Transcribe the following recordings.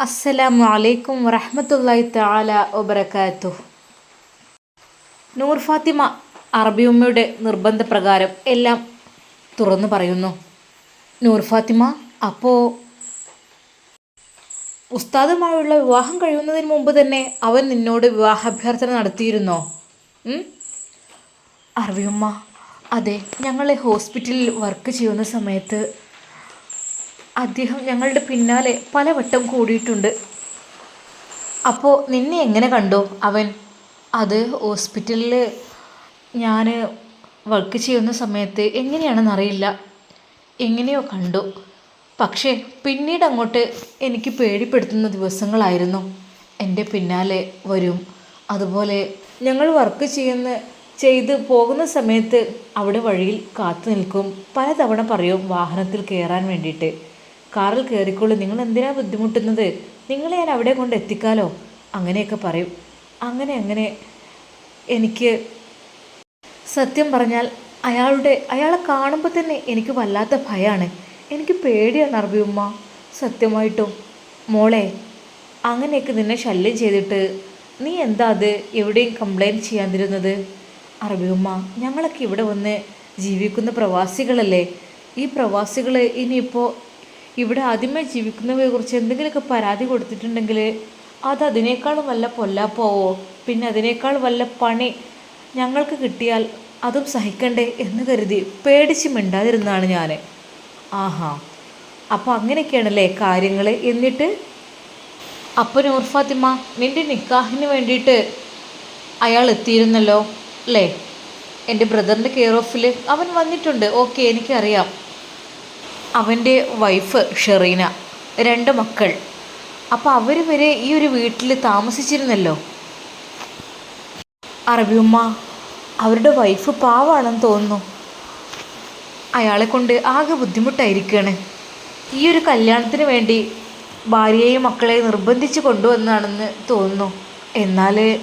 അസ്സലാമു അലൈക്കും വറഹ്മത്തുള്ളാഹി തആല വബറകാതുഹു. നൂർ ഫാത്തിമ അറബി ഉമ്മയുടെ നിർബന്ധപ്രകാരം എല്ലാം തുറന്നു പറയുന്നു. നൂർ ഫാത്തിമ അപ്പോൾ ഉസ്താദുമായുള്ള വിവാഹം കഴിയുന്നതിന് മുമ്പ് തന്നെ അവൻ നിന്നോട് വിവാഹാഭ്യർത്ഥന നടത്തിയിരുന്നോ? ഉം? അറബിയുമ്മ അതെ ഞങ്ങളെ ഹോസ്പിറ്റലിൽ വർക്ക് ചെയ്യുന്ന സമയത്ത് അദ്ദേഹം ഞങ്ങളുടെ പിന്നാലെ പലവട്ടം കൂടിയിട്ടുണ്ട്. അപ്പോൾ നിന്നെ എങ്ങനെ കണ്ടോ അവൻ? അത് ഹോസ്പിറ്റലിൽ ഞാൻ വർക്ക് ചെയ്യുന്ന സമയത്ത് എങ്ങനെയാണെന്ന് അറിയില്ല. എങ്ങനെയോ കണ്ടു. പക്ഷേ പിന്നീട് അങ്ങോട്ട് എനിക്ക് പേടിപ്പെടുത്തുന്ന ദിവസങ്ങളായിരുന്നു. എന്റെ പിന്നാലെ വരും. അതുപോലെ ഞങ്ങൾ വർക്ക് ചെയ്യുന്ന ചെയ്ത് പോകുന്ന സമയത്ത് അവിടെ വഴിയിൽ കാത്തു നിൽക്കും. പലതവണ പറയും വാഹനത്തിൽ കയറാൻ വേണ്ടിയിട്ട്. കാറിൽ കയറിക്കോളൂ. നിങ്ങൾ എന്തിനാ ബുദ്ധിമുട്ടുന്നത്? നിങ്ങളെ ഞാൻ അവിടെ കൊണ്ട് എത്തിക്കാലോ? അങ്ങനെയൊക്കെ പറയും. അങ്ങനെ അങ്ങനെ എനിക്ക് സത്യം പറഞ്ഞാൽ അയാളുടെ അയാളെ കാണുമ്പോൾ തന്നെ എനിക്ക് വല്ലാത്ത ഭയമാണ് എനിക്ക് പേടിയാണ് അറബിയുമ്മ സത്യമായിട്ടും മോളെ അങ്ങനെയൊക്കെ നിന്നെ ശല്യം ചെയ്തിട്ട് നീ എന്താ അത് എവിടെയും കംപ്ലൈന്റ് ചെയ്യാതിരുന്നത്? അറബിയുമ്മ ഞങ്ങളൊക്കെ ഇവിടെ വന്ന് ജീവിക്കുന്ന പ്രവാസികളല്ലേ? ഈ പ്രവാസികൾ ഇനിയിപ്പോൾ ഇവിടെ ആദ്യമായി ജീവിക്കുന്നവയെ കുറിച്ച് എന്തെങ്കിലുമൊക്കെ പരാതി കൊടുത്തിട്ടുണ്ടെങ്കിൽ അത് അതിനേക്കാളും വല്ല പൊല്ലാപ്പോവോ? പിന്നെ അതിനേക്കാൾ വല്ല പണി ഞങ്ങൾക്ക് കിട്ടിയാൽ അതും സഹിക്കണ്ടേ എന്ന് കരുതി പേടിച്ച് മിണ്ടാതിരുന്നാണ് ഞാൻ ആഹാ. അപ്പോൾ അങ്ങനെയൊക്കെയാണല്ലേ കാര്യങ്ങൾ എന്നിട്ട്? അപ്പോൾ നൂർ ഫാത്തിമ നിന്റെ നിക്കാഹിന് വേണ്ടിയിട്ട് അയാൾ എത്തിയിരുന്നല്ലോ അല്ലേ? എന്റെ ബ്രദറിന്റെ കെയർ ഓഫിൽ അവൻ വന്നിട്ടുണ്ട്. ഓക്കെ എനിക്കറിയാം. അവന്റെ വൈഫ് ഷെറീന രണ്ട് മക്കൾ. അപ്പോൾ അവർ വരെ ഈ ഒരു വീട്ടിൽ താമസിച്ചിരുന്നല്ലോ? അറബിയുമ്മ അവരുടെ വൈഫ് പാവാണെന്ന് തോന്നുന്നു. അയാളെ കൊണ്ട് ആകെ ബുദ്ധിമുട്ടായിരിക്കുകയാണ് ഈ ഒരു കല്യാണത്തിന് വേണ്ടി ഭാര്യയെയും മക്കളെയും നിർബന്ധിച്ച് കൊണ്ടുവന്നാണെന്ന് തോന്നുന്നു. എന്നാൽ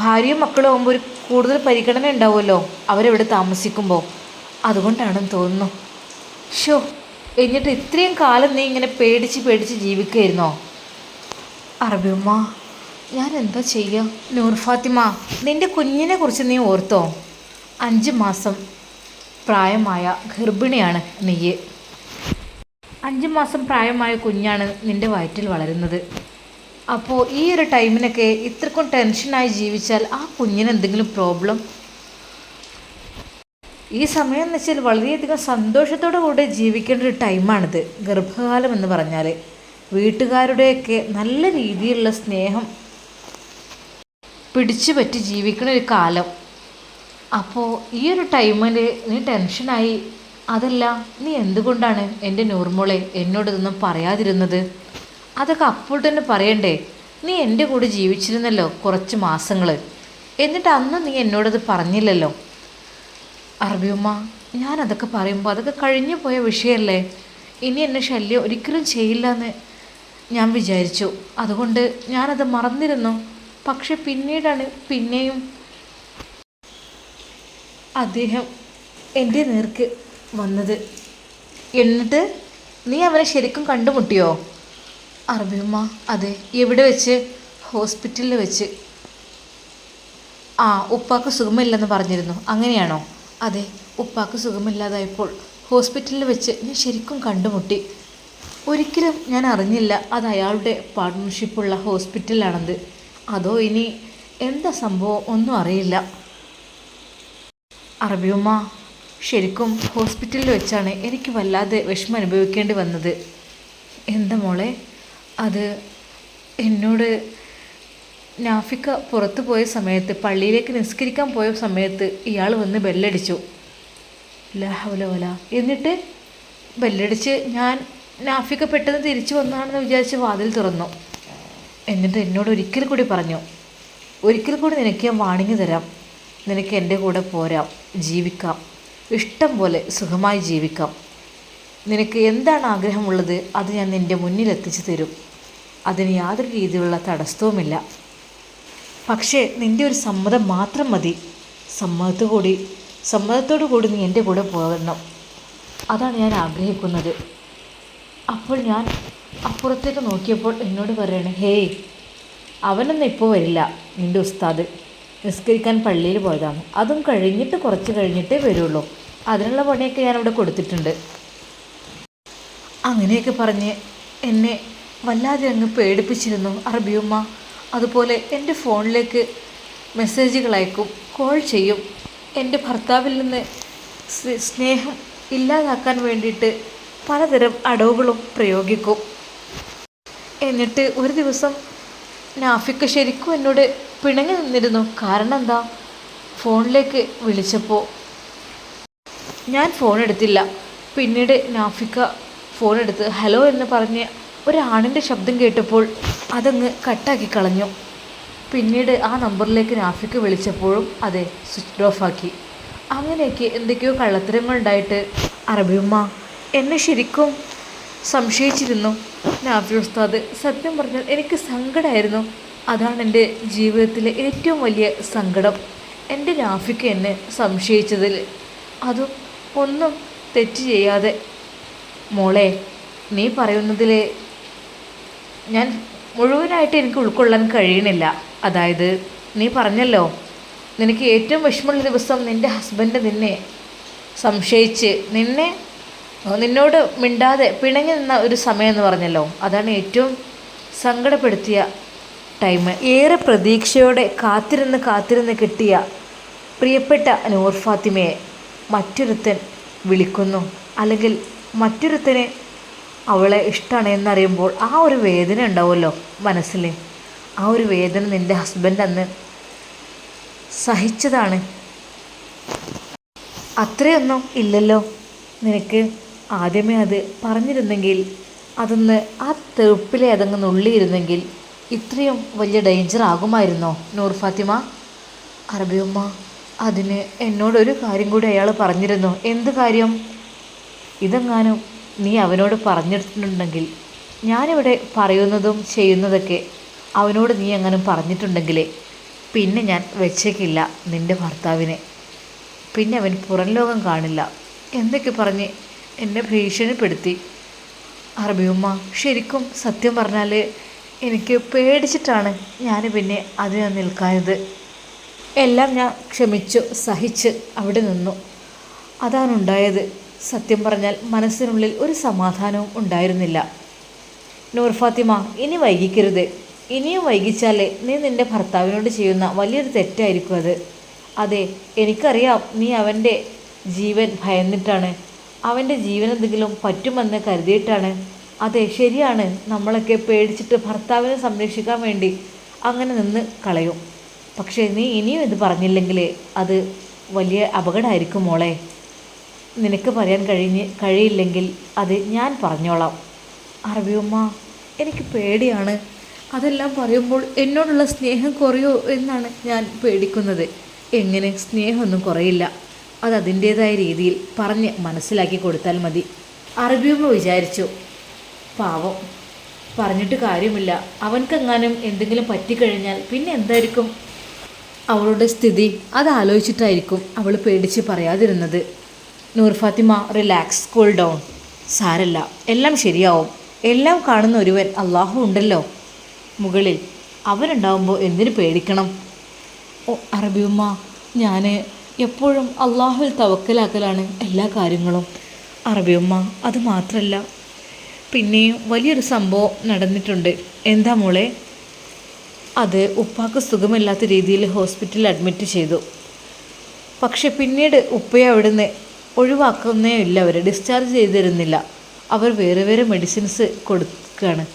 ഭാര്യയും മക്കളും ആകുമ്പോൾ ഒരു കൂടുതൽ പരിഗണന ഉണ്ടാവുമല്ലോ അവരെവിടെ താമസിക്കുമ്പോൾ അതുകൊണ്ടാണെന്ന് തോന്നുന്നു. ഷോ എന്നിട്ട് ഇത്രയും കാലം നീ ഇങ്ങനെ പേടിച്ച് പേടിച്ച് ജീവിക്കുമായിരുന്നോ അറബിയമ്മ ഞാൻ എന്താ ചെയ്യുക നൂർ ഫാത്തിമ നിന്റെ കുഞ്ഞിനെ കുറിച്ച് നീ ഓർത്തോ? അഞ്ച് മാസം പ്രായമായ ഗർഭിണിയാണ് നീയ്. അഞ്ച് മാസം പ്രായമായ കുഞ്ഞാണ് നിന്റെ വയറ്റിൽ വളരുന്നത്. അപ്പോൾ ഈ ഒരു ടൈമിനൊക്കെ ഇത്രക്കും ടെൻഷനായി ജീവിച്ചാൽ ആ കുഞ്ഞിന് എന്തെങ്കിലും പ്രോബ്ലം? ഈ സമയം എന്ന് വെച്ചാൽ വളരെയധികം സന്തോഷത്തോടു കൂടെ ജീവിക്കേണ്ട ഒരു ടൈമാണിത് ഗർഭകാലം എന്ന് പറഞ്ഞാൽ വീട്ടുകാരുടെയൊക്കെ നല്ല രീതിയിലുള്ള സ്നേഹം പിടിച്ചു പറ്റി ജീവിക്കുന്ന ഒരു കാലം. അപ്പോൾ ഈ ഒരു ടൈമിൽ നീ ടെൻഷനായി അതല്ല നീ എന്തുകൊണ്ടാണ് എന്റെ നൂർമോളെ എന്നോട് ഇതൊന്നും പറയാതിരുന്നത്? അതൊക്കെ അപ്പോൾ തന്നെ പറയണ്ടേ? നീ എന്റെ കൂടെ ജീവിച്ചിരുന്നല്ലോ കുറച്ച് മാസങ്ങൾ എന്നിട്ട് അന്ന് നീ എന്നോടത് പറഞ്ഞില്ലല്ലോ? അറബിയമ്മ ഞാനതൊക്കെ പറയുമ്പോൾ അതൊക്കെ കഴിഞ്ഞു പോയ വിഷയമല്ലേ ഇനി എന്നെ ശല്യം ഒരിക്കലും ചെയ്യില്ല എന്ന് ഞാൻ വിചാരിച്ചു. അതുകൊണ്ട് ഞാനത് മറന്നിരുന്നു. പക്ഷെ പിന്നീടാണ് പിന്നെയും അദ്ദേഹം എന്റെ നേർക്ക് വന്നത്. എന്നിട്ട് നീ അവനെ ശരിക്കും കണ്ടുമുട്ടിയോ? അറബിയമ്മ അതെ എവിടെ വെച്ച്? ഹോസ്പിറ്റലിൽ വെച്ച്. ആ ഉപ്പാക്ക് സുഖമില്ലെന്ന് പറഞ്ഞിരുന്നു. അങ്ങനെയാണോ? അതെ ഉപ്പാക്ക് സുഖമില്ലാതായപ്പോൾ ഹോസ്പിറ്റലിൽ വെച്ച് ഞാൻ ശരിക്കും കണ്ടുമുട്ടി. ഒരിക്കലും ഞാൻ അറിഞ്ഞില്ല അത് അയാളുടെ പാർട്ട്ണർഷിപ്പുള്ള ഹോസ്പിറ്റലാണെന്ന്. അതോ ഇനി എന്താ സംഭവം ഒന്നും അറിയില്ല. അറബിയുമ്മ ശരിക്കും ഹോസ്പിറ്റലിൽ വെച്ചാണ് എനിക്ക് വല്ലാതെ വിഷമം അനുഭവിക്കേണ്ടി വന്നത്. എന്താ മോളെ അത് എന്നോട് നാഫിക്ക പുറത്തു പോയ സമയത്ത് പള്ളിയിലേക്ക് നിസ്കരിക്കാൻ പോയ സമയത്ത് ഇയാൾ വന്ന് ബെല്ലടിച്ചു. ലഹവല എന്നിട്ട് ബെല്ലടിച്ച് ഞാൻ നാഫിക്ക പെട്ടെന്ന് തിരിച്ചു വന്നാണെന്ന് വിചാരിച്ച് വാതിൽ തുറന്നു. എന്നിട്ട് എന്നോട് ഒരിക്കൽ കൂടി പറഞ്ഞു ഒരിക്കൽ കൂടി നിനക്ക് ഞാൻ വാണിങ്ങി തരാം. നിനക്ക് എന്റെ കൂടെ പോരാം. ജീവിക്കാം. ഇഷ്ടം പോലെ സുഖമായി ജീവിക്കാം. നിനക്ക് എന്താണ് ആഗ്രഹമുള്ളത്? അത് ഞാൻ നിന്റെ മുന്നിൽ എത്തിച്ചു തരും. അതിന് യാതൊരു രീതിയിലുള്ള തടസ്സവുമില്ല. പക്ഷേ നിന്റെ ഒരു സമ്മതം മാത്രം മതി. സമ്മതത്തോടു കൂടി സമ്മതത്തോടു കൂടി നീ എന്റെ കൂടെ പോകണം അതാണ് ഞാൻ ആഗ്രഹിക്കുന്നത്. അപ്പോൾ ഞാൻ അപ്പുറത്തേക്ക് നോക്കിയപ്പോൾ എന്നോട് പറയണേ ഹേയ് അവനൊന്നും ഇപ്പോൾ വരില്ല നിന്റെ ഉസ്താദ്. നിസ്കരിക്കാൻ പള്ളിയിൽ പോയതാണ്. അതും കഴിഞ്ഞിട്ട് കുറച്ച് കഴിഞ്ഞിട്ടേ വരുള്ളൂ. അതിനുള്ള പണിയൊക്കെ ഞാനിവിടെ കൊടുത്തിട്ടുണ്ട്. അങ്ങനെയൊക്കെ പറഞ്ഞ് എന്നെ വല്ലാതെ അങ്ങ് പേടിപ്പിച്ചിരുന്നു അറബിയമ്മ. അതുപോലെ എന്റെ ഫോണിലേക്ക് മെസ്സേജുകൾ അയക്കും കോൾ ചെയ്യും. എന്റെ ഭർത്താവിൽ നിന്ന് സ്നേഹം ഇല്ലാതാക്കാൻ വേണ്ടിയിട്ട് പലതരം അടവുകളും പ്രയോഗിക്കും. എന്നിട്ട് ഒരു ദിവസം നാഫിക്ക് ശരിക്കും എന്നോട് പിണങ്ങി നിന്നിരുന്നു. കാരണം എന്താ? ഫോണിലേക്ക് വിളിച്ചപ്പോൾ ഞാൻ ഫോൺ എടുത്തില്ല. പിന്നീട് നാഫിക്ക ഫോൺ എടുത്ത് ഹലോ എന്ന് പറഞ്ഞ് ഒരാണിന്റെ ശബ്ദം കേട്ടപ്പോൾ അതങ്ങ് കട്ടാക്കി കളഞ്ഞു. പിന്നീട് ആ നമ്പറിലേക്ക് നാഫിക്ക് വിളിച്ചപ്പോഴും അതെ സ്വിച്ച് ഓഫ് ആക്കി അങ്ങനെയൊക്കെ എന്തൊക്കെയോ കള്ളത്തരങ്ങളുണ്ടായിട്ട്. അറബിയമ്മ എന്നെ ശരിക്കും സംശയിച്ചിരുന്നു. നാഫി ഉസ്താദ് സത്യം പറഞ്ഞാൽ എനിക്ക് സങ്കടമായിരുന്നു അതാണ് എന്റെ ജീവിതത്തിലെ ഏറ്റവും വലിയ സങ്കടം. എന്റെ നാഫിക്ക് എന്നെ സംശയിച്ചതിൽ. അതും ഒന്നും തെറ്റ് ചെയ്യാതെ. മോളെ നീ പറയുന്നതിൽ ഞാൻ മുഴുവനായിട്ട് എനിക്ക് ഉൾക്കൊള്ളാൻ കഴിയണില്ല. അതായത് നീ പറഞ്ഞല്ലോ നിനക്ക് ഏറ്റവും വിഷമമുള്ള ദിവസം നിന്റെ ഹസ്ബൻഡ് നിന്നെ സംശയിച്ച് നിന്നെ നിന്നോട് മിണ്ടാതെ പിണങ്ങി നിന്ന ഒരു സമയം എന്ന് പറഞ്ഞല്ലോ. അതാണ് ഏറ്റവും സങ്കടപ്പെടുത്തിയ ടൈം ഏറെ പ്രതീക്ഷയോടെ കാത്തിരുന്ന് കാത്തിരുന്ന് കിട്ടിയ പ്രിയപ്പെട്ട നൂർ ഫാത്തിമയെ മറ്റൊരുത്തൻ വിളിക്കുന്നു. അല്ലെങ്കിൽ മറ്റൊരുത്തനെ അവളെ ഇഷ്ടമാണ് എന്നറിയുമ്പോൾ ആ ഒരു വേദന ഉണ്ടാവുമല്ലോ മനസ്സിൽ ആ ഒരു വേദന നിന്റെ ഹസ്ബൻഡ് അന്ന് സഹിച്ചതാണ്. അത്രയൊന്നും ഇല്ലല്ലോ നിനക്ക്. ആദ്യമേ അത് പറഞ്ഞിരുന്നെങ്കിൽ അതൊന്ന് ആ തെറുപ്പിലെ അതങ്ങ് നുള്ളിയിരുന്നെങ്കിൽ ഇത്രയും വലിയ ഡേഞ്ചർ ആകുമായിരുന്നോ? നൂർ ഫാത്തിമ. അറബിയമ്മ അതിന് എന്നോടൊരു കാര്യം കൂടി അയാൾ പറഞ്ഞിരുന്നു. എന്ത് കാര്യം? ഇതെങ്ങാനും നീ അവനോട് പറഞ്ഞിട്ടുണ്ടെങ്കിൽ ഞാനിവിടെ പറയുന്നതും ചെയ്യുന്നതൊക്കെ അവനോട് നീ അങ്ങനെ പറഞ്ഞിട്ടുണ്ടെങ്കിലേ പിന്നെ ഞാൻ വെച്ചേക്കില്ല നിന്റെ ഭർത്താവിനെ. പിന്നെ അവൻ പുറം ലോകം കാണില്ല. എന്തൊക്കെ പറഞ്ഞ് എന്നെ ഭീഷണിപ്പെടുത്തി? അറബിയുമ്മ ശരിക്കും സത്യം പറഞ്ഞാൽ എനിക്ക് പേടിച്ചിട്ടാണ് ഞാൻ പിന്നെ അതിന് നിൽക്കാഞ്ഞത്. എല്ലാം ഞാൻ ക്ഷമിച്ചു സഹിച്ച് അവിടെ നിന്നു. അതാണ് ഉണ്ടായത് സത്യം പറഞ്ഞാൽ മനസ്സിനുള്ളിൽ ഒരു സമാധാനവും ഉണ്ടായിരുന്നില്ല. നൂർ ഫാത്തിമ ഇനി വൈകിക്കരുത്. ഇനിയും വൈകിച്ചാലേ നീ നിന്റെ ഭർത്താവിനോട് ചെയ്യുന്ന വലിയൊരു തെറ്റായിരിക്കും അത്. അതെ എനിക്കറിയാം നീ അവന്റെ ജീവൻ ഭയന്നിട്ടാണ്. അവന്റെ ജീവൻ എന്തെങ്കിലും പറ്റുമെന്ന് കരുതിയിട്ടാണ്. അതെ ശരിയാണ്. നമ്മളൊക്കെ പേടിച്ചിട്ട് ഭർത്താവിനെ സംരക്ഷിക്കാൻ വേണ്ടി അങ്ങനെ നിന്ന് കളയും. പക്ഷേ നീ ഇനിയും ഇത് പറഞ്ഞില്ലെങ്കിൽ അത് വലിയ അപകടമായിരിക്കും മോളെ. നിനക്ക് പറയാൻ കഴിഞ്ഞ് കഴിയില്ലെങ്കിൽ അത് ഞാൻ പറഞ്ഞോളാം. അറബിയമ്മ എനിക്ക് പേടിയാണ്. അതെല്ലാം പറയുമ്പോൾ എന്നോടുള്ള സ്നേഹം കുറയോ എന്നാണ് ഞാൻ പേടിക്കുന്നത്. എങ്ങനെ സ്നേഹമൊന്നും കുറയില്ല. അത് അതിന്റേതായ രീതിയിൽ പറഞ്ഞ് മനസ്സിലാക്കി കൊടുത്താൽ മതി. അറബിയമ്മ വിചാരിച്ചു. പാവം. പറഞ്ഞിട്ട് കാര്യമില്ല. അവൻക്കെങ്ങാനും എന്തെങ്കിലും പറ്റിക്കഴിഞ്ഞാൽ പിന്നെ എന്തായിരിക്കും? അവളുടെ സ്ഥിതി അത് ആലോചിച്ചിട്ടായിരിക്കും അവൾ പേടിച്ച് പറയാതിരുന്നത്. Noor Fathima relax cool down സാരല്ല എല്ലാം ശരിയാവും. എല്ലാം കാണുന്ന ഒരുവൻ അള്ളാഹു ഉണ്ടല്ലോ. മുകളിൽ അവനുണ്ടാവുമ്പോൾ എന്തിനു പേടിക്കണം? ഓ അറബിയുമ്മ ഞാൻ എപ്പോഴും അള്ളാഹുവിൽ തവക്കലാക്കലാണ് എല്ലാ കാര്യങ്ങളും. അറബിയുമ്മ അത് മാത്രമല്ല പിന്നെയും വലിയൊരു സംഭവം നടന്നിട്ടുണ്ട്. എന്താ മോളെ? അത് ഉപ്പാക്ക് സുഖമില്ലാത്ത രീതിയിൽ ഹോസ്പിറ്റലിൽ അഡ്മിറ്റ് ചെയ്തു. പക്ഷെ പിന്നീട് ഉപ്പയെ അവിടുന്ന് ഒഴിവാക്കുന്നേ ഇല്ല അവർ ഡിസ്ചാർജ് ചെയ്തിരുന്നില്ല. അവർ വേറെ വേറെ മെഡിസിൻസ് കൊടുക്കുകയാണ്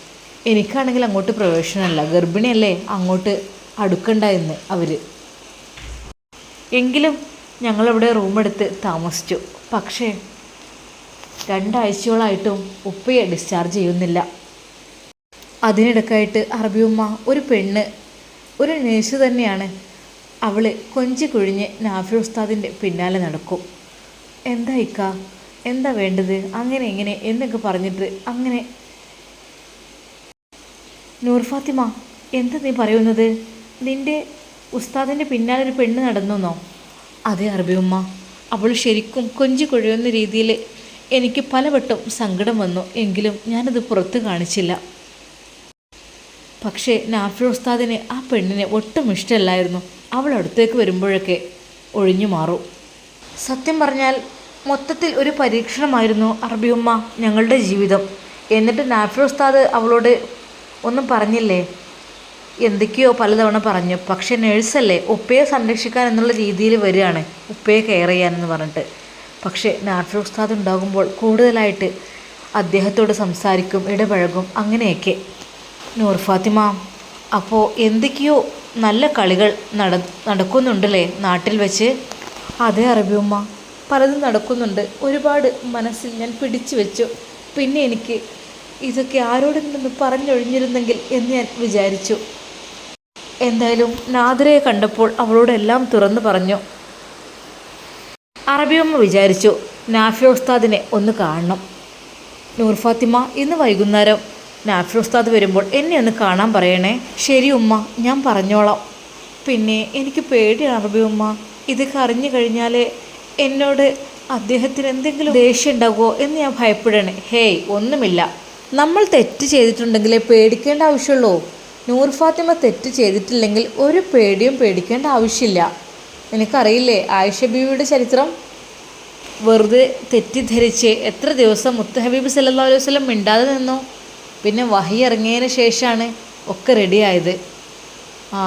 എനിക്കാണെങ്കിൽ അങ്ങോട്ട് പ്രവേശനമല്ല. ഗർഭിണിയല്ലേ അങ്ങോട്ട് അടുക്കണ്ട എന്ന് അവർ എങ്കിലും ഞങ്ങളവിടെ റൂമെടുത്ത് താമസിച്ചു. പക്ഷേ രണ്ടാഴ്ചയോളായിട്ടും ഉപ്പയെ ഡിസ്ചാർജ് ചെയ്യുന്നില്ല. അതിനിടക്കായിട്ട് അറബിയുമ്മ ഒരു പെണ്ണ് ഒരു നേഴ്സ് തന്നെയാണ്. അവൾ കൊഞ്ചി കുഴിഞ്ഞ് നാഫി ഉസ്താദിന്റെ പിന്നാലെ നടക്കും. എന്താ ഇക്ക എന്താ വേണ്ടത്? അങ്ങനെ എങ്ങനെ എന്നൊക്കെ പറഞ്ഞിട്ട് അങ്ങനെ. നൂർ ഫാത്തിമ എന്താ നീ പറയുന്നത്? നിന്റെ ഉസ്താദിന്റെ പിന്നാലെ ഒരു പെണ്ണ് നടന്നെന്നോ? അതെ ഉമ്മ. അവൾ ശരിക്കും കൊഞ്ചി കൊഴിയുന്ന രീതിയിൽ എനിക്ക് പലവട്ടം സങ്കടം വന്നു. എങ്കിലും ഞാനത് പുറത്ത് കാണിച്ചില്ല. പക്ഷേ നാഫി ഉസ്താദിന് ആ പെണ്ണിനെ ഒട്ടും ഇഷ്ടമല്ലായിരുന്നു. അവൾ അടുത്തേക്ക് വരുമ്പോഴൊക്കെ ഒഴിഞ്ഞു മാറും. സത്യം പറഞ്ഞാൽ മൊത്തത്തിൽ ഒരു പരീക്ഷണമായിരുന്നു അറബിയമ്മ ഞങ്ങളുടെ ജീവിതം. എന്നിട്ട് നാഫി ഉസ്താദ് അവളോട് ഒന്നും പറഞ്ഞില്ലേ? എന്തൊക്കെയോ പലതവണ പറഞ്ഞു. പക്ഷെ നേഴ്സല്ലേ ഉപ്പയെ സംരക്ഷിക്കാൻ എന്നുള്ള രീതിയിൽ വരികയാണ്. ഉപ്പയെ കെയർ ചെയ്യാനെന്ന് പറഞ്ഞിട്ട്. പക്ഷേ നാഫി ഉസ്താദ് ഉണ്ടാകുമ്പോൾ കൂടുതലായിട്ട് അദ്ദേഹത്തോട് സംസാരിക്കും ഇടപഴകും അങ്ങനെയൊക്കെ. നൂർ ഫാത്തിമ അപ്പോൾ എന്തൊക്കെയോ നല്ല കളികൾ നട നടക്കുന്നുണ്ടല്ലേ നാട്ടിൽ വെച്ച്? അതെ അറബിയമ്മ. പലതും നടക്കുന്നുണ്ട്. ഒരുപാട് മനസ്സിൽ ഞാൻ പിടിച്ചു വെച്ചു. പിന്നെ എനിക്ക് ഇതൊക്കെ ആരോടെങ്കിലും പറഞ്ഞൊഴിഞ്ഞിരുന്നെങ്കിൽ എന്ന് ഞാൻ വിചാരിച്ചു. എന്തായാലും നാദിരയെ കണ്ടപ്പോൾ അവളോടെല്ലാം തുറന്നു പറഞ്ഞു. അറബിയമ്മ വിചാരിച്ചു നാഫിയ ഉസ്താദിനെ ഒന്ന് കാണണം. നൂർ ഫാത്തിമ ഇന്ന് വൈകുന്നേരം. നാഫിയ ഉസ്താദ് വരുമ്പോൾ എന്നെ ഒന്ന് കാണാൻ പറയണേ. ശരി ഉമ്മ ഞാൻ പറഞ്ഞോളാം. പിന്നെ എനിക്ക് പേടിയാണ് അറബി ഉമ്മ ഇതൊക്കെ അറിഞ്ഞു കഴിഞ്ഞാൽ എന്നോട് അദ്ദേഹത്തിന് എന്തെങ്കിലും ദേഷ്യം ഉണ്ടാകുമോ എന്ന് ഞാൻ ഭയപ്പെടണേ ഹേയ് ഒന്നുമില്ല. നമ്മൾ തെറ്റ് ചെയ്തിട്ടുണ്ടെങ്കിലേ പേടിക്കേണ്ട ആവശ്യമുള്ളൂ. നൂർ ഫാത്തിമ തെറ്റ് ചെയ്തിട്ടില്ലെങ്കിൽ ഒരു പേടിയും പേടിക്കേണ്ട ആവശ്യമില്ല. നിനക്കറിയില്ലേ ആയിഷ ബീവിയുടെ ചരിത്രം? വെറുതെ തെറ്റിദ്ധരിച്ച് എത്ര ദിവസം മുത്തഹബീബ് സല്ലാ അലൈഹി വസ്ലം മിണ്ടാതെ നിന്നോ. പിന്നെ വഹി ഇറങ്ങിയതിന് ശേഷമാണ് ഒക്കെ റെഡിയായത് ആ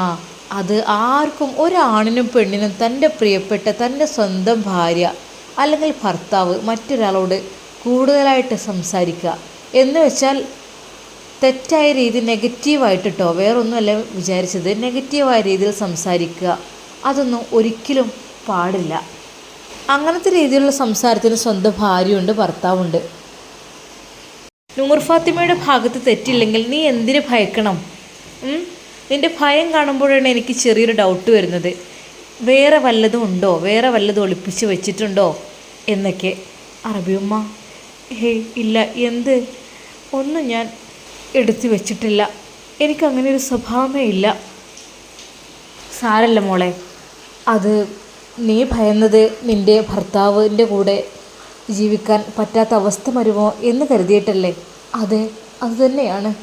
അത് ആർക്കും ഒരാണിനും പെണ്ണിനും തന്റെ പ്രിയപ്പെട്ട തന്റെ സ്വന്തം ഭാര്യ അല്ലെങ്കിൽ ഭർത്താവ് മറ്റൊരാളോട് കൂടുതലായിട്ട് സംസാരിക്കുക. എന്ന് വെച്ചാൽ തെറ്റായ രീതി നെഗറ്റീവായിട്ട് വേറൊന്നുമല്ല വിചാരിച്ചത് നെഗറ്റീവായ രീതിയിൽ സംസാരിക്കുക. അതൊന്നും ഒരിക്കലും പാടില്ല. അങ്ങനത്തെ രീതിയിലുള്ള സംസാരത്തിന് സ്വന്തം ഭാര്യയുണ്ട് ഭർത്താവുണ്ട്. നൂർ ഫാത്തിമയുടെ ഭാഗത്ത് തെറ്റില്ലെങ്കിൽ നീ എന്തിനു ഭയക്കണം? ഉം? നിന്റെ ഭയം കാണുമ്പോഴാണ് എനിക്ക് ചെറിയൊരു ഡൗട്ട് വരുന്നത്. വേറെ വല്ലതും ഉണ്ടോ? വേറെ വല്ലതും ഒളിപ്പിച്ച് വെച്ചിട്ടുണ്ടോ? എന്നൊക്കെ. അറബിയമ്മ ഹേയ് ഇല്ല എന്ത്? ഒന്നും ഞാൻ എടുത്തു വെച്ചിട്ടില്ല. എനിക്കങ്ങനെ ഒരു സ്വഭാവമേ ഇല്ല. സാരല്ല മോളെ. അത് നീ ഭയന്നത് നിന്റെ ഭർത്താവിന്റെ കൂടെ ജീവിക്കാൻ പറ്റാത്ത അവസ്ഥ വരുമോ എന്ന് കരുതിയിട്ടല്ലേ? അതെ അതുതന്നെയാണ്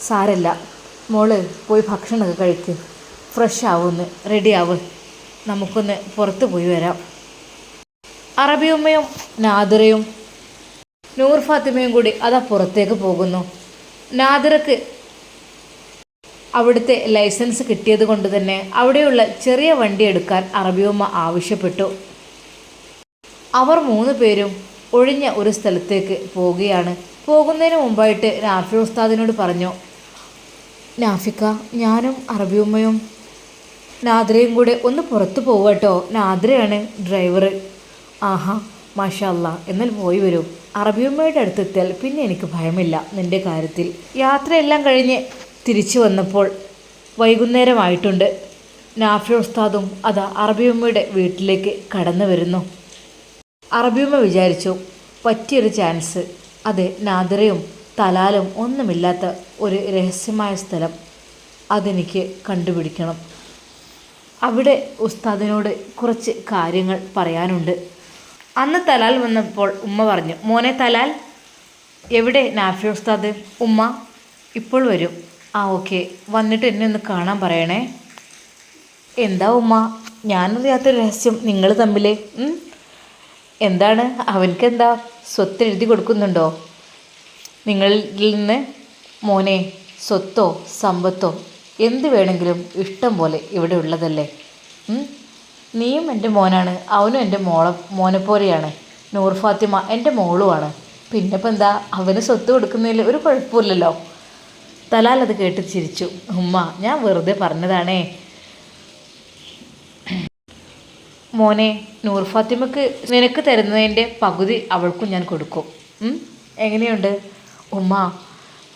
സാരല്ല. മോൾ പോയി ഭക്ഷണമൊക്കെ കഴിക്ക്. ഫ്രഷ് ആവുമെന്ന് റെഡി ആവ്. നമുക്കൊന്ന് പുറത്ത് പോയി വരാം. അറബിയമ്മയും നാദിറയും നൂർ ഫാത്തിമയും കൂടി അതാ പുറത്തേക്ക് പോകുന്നു. നാദിറക്ക് അവിടുത്തെ ലൈസൻസ് കിട്ടിയത് കൊണ്ട് തന്നെ അവിടെയുള്ള ചെറിയ വണ്ടി എടുക്കാൻ അറബിയമ്മ ആവശ്യപ്പെട്ടു. അവർ മൂന്ന് പേരും ഒഴിഞ്ഞ ഒരു സ്ഥലത്തേക്ക് പോവുകയാണ്. പോകുന്നതിന് മുമ്പായിട്ട് നാഫി ഉസ്താദിനോട് പറഞ്ഞു നാഫിക്ക ഞാനും അറബിയമ്മയും നാദ്രയും കൂടെ ഒന്ന് പുറത്തു പോവാട്ടോ നാദ്രയാണ് ഡ്രൈവർ ആഹാ മാഷാ അല്ലാ എന്നാൽ പോയി വരും. അറബിയമ്മയുടെ അടുത്തെത്തിയാൽ പിന്നെ എനിക്ക് ഭയമില്ല നിന്റെ കാര്യത്തിൽ. യാത്രയെല്ലാം കഴിഞ്ഞ് തിരിച്ചു വന്നപ്പോൾ വൈകുന്നേരമായിട്ടുണ്ട്. നാഫി ഉസ്താദും അതാ അറബിയമ്മയുടെ വീട്ടിലേക്ക് കടന്നു വരുന്നു. അറബിയമ്മ വിചാരിച്ചു പറ്റിയൊരു ചാൻസ് അതെ നാദിറയും തലാലും ഒന്നുമില്ലാത്ത ഒരു രഹസ്യമായ സ്ഥലം അതെനിക്ക് കണ്ടുപിടിക്കണം. അവിടെ ഉസ്താദിനോട് കുറച്ച് കാര്യങ്ങൾ പറയാനുണ്ട്. അന്ന് തലാൽ വന്നപ്പോൾ ഉമ്മ പറഞ്ഞു മോനെ തലാൽ എവിടെ നാഫി ഉസ്താദ്? ഉമ്മ ഇപ്പോൾ വരും. ആ ഓക്കെ. വന്നിട്ട് എന്നെ ഒന്ന് കാണാൻ പറയണേ. എന്താ ഉമ്മ? ഞാനറിയാത്തൊരു രഹസ്യം. നിങ്ങൾ തമ്മിൽ എന്താണ്? അവനക്കെന്താ സ്വത്ത് എഴുതി കൊടുക്കുന്നുണ്ടോ? നിങ്ങളിൽ നിന്ന് മോനെ സ്വത്തോ സമ്പത്തോ എന്ത് വേണമെങ്കിലും ഇഷ്ടം പോലെ ഇവിടെ ഉള്ളതല്ലേ? നീയും എന്റെ മോനാണ് അവനും എന്റെ മോളെ മോനെ പോലെയാണ്. നൂർ ഫാത്തിമ എന്റെ മോളുമാണ്. പിന്നെ ഇപ്പം എന്താ? അവന് സ്വത്ത് കൊടുക്കുന്നതിൽ ഒരു കുഴപ്പമില്ലല്ലോ. തലാൽ അത് കേട്ട് ചിരിച്ചു. ഉമ്മ ഞാൻ വെറുതെ പറഞ്ഞതാണേ. മോനെ നൂർ ഫാത്തിമക്ക് നിനക്ക് തരുന്നതിന്റെ പകുതി അവൾക്കും ഞാൻ കൊടുക്കും? എങ്ങനെയുണ്ട്? ഉമ്മ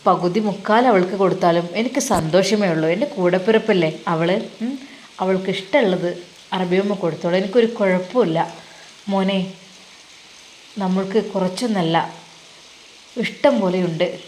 പകുതി മുക്കാൽ അവൾക്ക് കൊടുത്താലും എനിക്ക് സന്തോഷമേ ഉള്ളൂ. എന്റെ കൂടെപ്പിറപ്പല്ലേ അവൾ അവൾക്ക് ഇഷ്ടമുള്ളത് അറബിയമ്മ കൊടുത്തോളൂ. എനിക്കൊരു കുഴപ്പമില്ല. മോനെ നമ്മൾക്ക് കുറച്ചൊന്നല്ല. ഇഷ്ടം പോലെയുണ്ട്.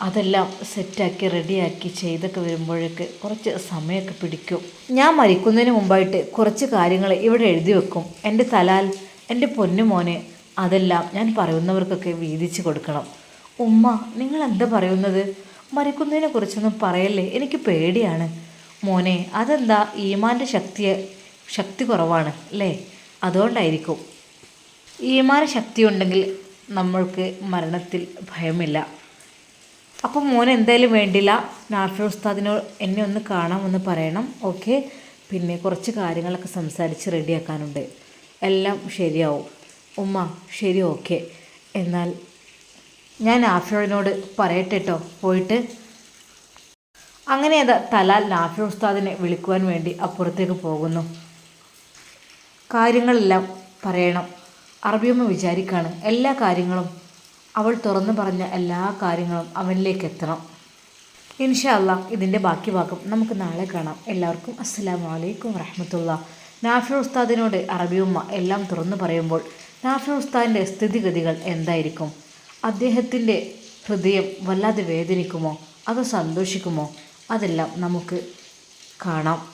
അതെല്ലാം സെറ്റാക്കി റെഡിയാക്കി ചെയ്തൊക്കെ വരുമ്പോഴേക്ക് കുറച്ച് സമയമൊക്കെ പിടിക്കും. ഞാൻ മരിക്കുന്നതിന് മുമ്പായിട്ട് കുറച്ച് കാര്യങ്ങൾ ഇവിടെ എഴുതി വെക്കും. എന്റെ തലാൽ എന്റെ പൊന്നു മോനെ അതെല്ലാം ഞാൻ പറയുന്നവർക്കൊക്കെ വീതിച്ച് കൊടുക്കണം. ഉമ്മ നിങ്ങൾ എന്താ പറയുന്നത്? മരിക്കുന്നതിനെ കുറിച്ചൊന്നും പറയല്ലേ? എനിക്ക് പേടിയാണ്. മോനെ അതെന്താ? ഈമാന്റെ ശക്തി ശക്തി കുറവാണ് അല്ലേ? അതുകൊണ്ടായിരിക്കും. ഈമാന ശക്തി ഉണ്ടെങ്കിൽ നമ്മൾക്ക് മരണത്തിൽ ഭയമില്ല. അപ്പോൾ മോൻ എന്തായാലും വേണ്ടില്ല. നാഫി ഉസ്താദിനോട് എന്നെ ഒന്ന് കാണാമെന്ന് പറയണം ഓക്കെ? പിന്നെ കുറച്ച് കാര്യങ്ങളൊക്കെ സംസാരിച്ച് റെഡിയാക്കാനുണ്ട്. എല്ലാം ശരിയാവും. ഉമ്മ ശരി ഓക്കെ. എന്നാൽ ഞാൻ ആഫിയോടിനോട് പറയട്ടെ കേട്ടോ പോയിട്ട് അങ്ങനെ അത് തലാൽ നാഫി ഉസ്താദിനെ വിളിക്കുവാൻ വേണ്ടി അപ്പുറത്തേക്ക് പോകുന്നു. കാര്യങ്ങളെല്ലാം പറയണം. അറബിയമ്മ വിചാരിക്കാണ് എല്ലാ കാര്യങ്ങളും അവൾ തുറന്നു പറഞ്ഞ എല്ലാ കാര്യങ്ങളും അവനിലേക്ക് എത്തണം. ഇൻഷാ അല്ലാ ഇതിന്റെ ബാക്കി ഭാഗം നമുക്ക് നാളെ കാണാം. എല്ലാവർക്കും അസ്സാം വലൈക്കും വറഹമത്തുള്ള. നാഫി ഉസ്താദിനോട് അറബിയമ്മ എല്ലാം തുറന്നു പറയുമ്പോൾ നാഫി ഉസ്താദിന്റെ സ്ഥിതിഗതികൾ എന്തായിരിക്കും? അദ്ദേഹത്തിന്റെ ഹൃദയം വല്ലാതെ വേദനിക്കുമോ? അതോ സന്തോഷിക്കുമോ? അതെല്ലാം നമുക്ക് കാണാം.